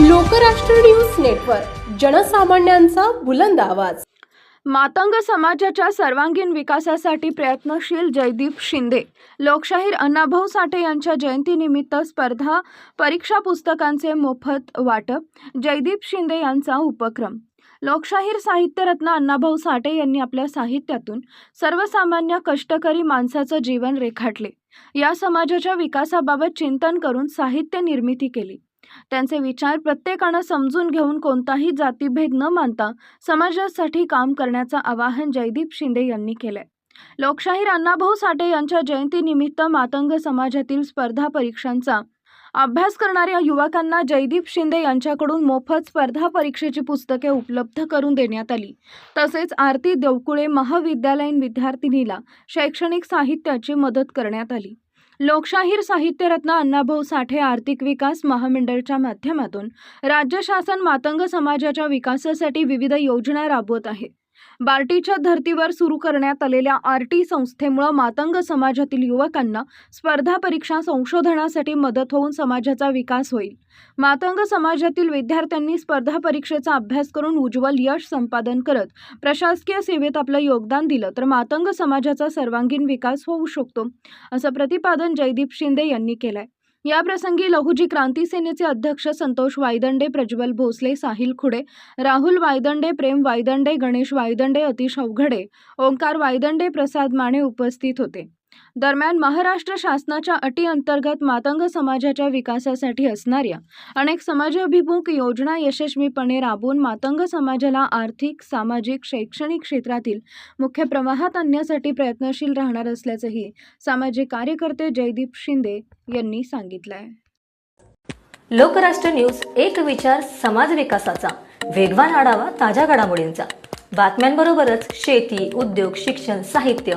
Lokrashtra news network जनसामान्यांचा बुलंद आवाज. मातंग समाजाच्या सर्वांगीण विकासासाठी प्रयत्नशील जयदीप शिंदे लोकशाहीर अण्णाभाऊ साठे यांच्या जयंतीनिमित्त स्पर्धा परीक्षा पुस्तकांचे मोफत वाटप जयदीप शिंदे यांचा उपक्रम. लोकशाहीर साहित्यरत्न अण्णाभाऊ साठे यांनी आपल्या साहित्यातून सर्वसामान्य कष्टकरी माणसाचं जीवन रेखाटले. या समाजाच्या विकासाबाबत चिंतन करून साहित्य निर्मिती केली. त्यांचे विचार प्रत्येकानं समजून घेऊन कोणताही जातीभेद न मानता समाजासाठी काम करण्याचं आवाहन जयदीप शिंदे यांनी केलंय. लोकशाहीर अण्णाभाऊ साठे यांच्या जयंतीनिमित्त मातंग समाजातील स्पर्धा परीक्षांचा अभ्यास करणाऱ्या युवकांना जयदीप शिंदे यांच्याकडून मोफत स्पर्धा परीक्षेची पुस्तके उपलब्ध करून देण्यात आली. तसेच आरती देवकुळे महाविद्यालयीन विद्यार्थिनीला शैक्षणिक साहित्याची मदत करण्यात आली. लोकशाहीर साहित्यरत्न अण्णाभाऊ साठे आर्थिक विकास महामंडळच्या माध्यमातून राज्य शासन मातंग समाजाच्या विकासासाठी विविध योजना राबवत आहे. बार्टीच्या धर्तीवर सुरू करण्यात आलेल्या आरटी संस्थेमुळे मातंग समाजातील युवकांना स्पर्धा परीक्षा संशोधनासाठी मदत होऊन समाजाचा विकास होईल. मातंग समाजातील विद्यार्थ्यांनी स्पर्धा परीक्षेचा अभ्यास करून उज्ज्वल यश संपादन करत प्रशासकीय सेवेत आपलं योगदान दिलं तर मातंग समाजाचा सर्वांगीण विकास होऊ शकतो असं प्रतिपादन जयदीप शिंदे यांनी केलंय. याप्रसंगी लहुजी क्रांती सेनेचे अध्यक्ष संतोष वायदंडे प्रज्वल भोसले साहिल खुडे राहुल वायदंडे प्रेम वायदंडे गणेश वायदंडे अतिश अवघडे ओंकार वायदंडे प्रसाद माने उपस्थित होते. दरम्यान महाराष्ट्र शासनाच्या अटी अंतर्गत मातंग समाजाच्या विकासासाठी असणाऱ्या अनेक समाजाभिमुख योजना यशस्वीपणे राबवून मातंग समाजाला आर्थिक सामाजिक शैक्षणिक क्षेत्रातील मुख्य प्रवाहात आणण्यासाठी प्रयत्नशील राहणार असल्याचंही सामाजिक कार्यकर्ते जयदीप शिंदे यांनी सांगितलं आहे लोकराष्ट्र न्यूज एक विचार समाज विकासाचा. वेगवान आढावा ताज्या घडामोडींचा. बातम्यांबरोबरच शेती उद्योग शिक्षण साहित्य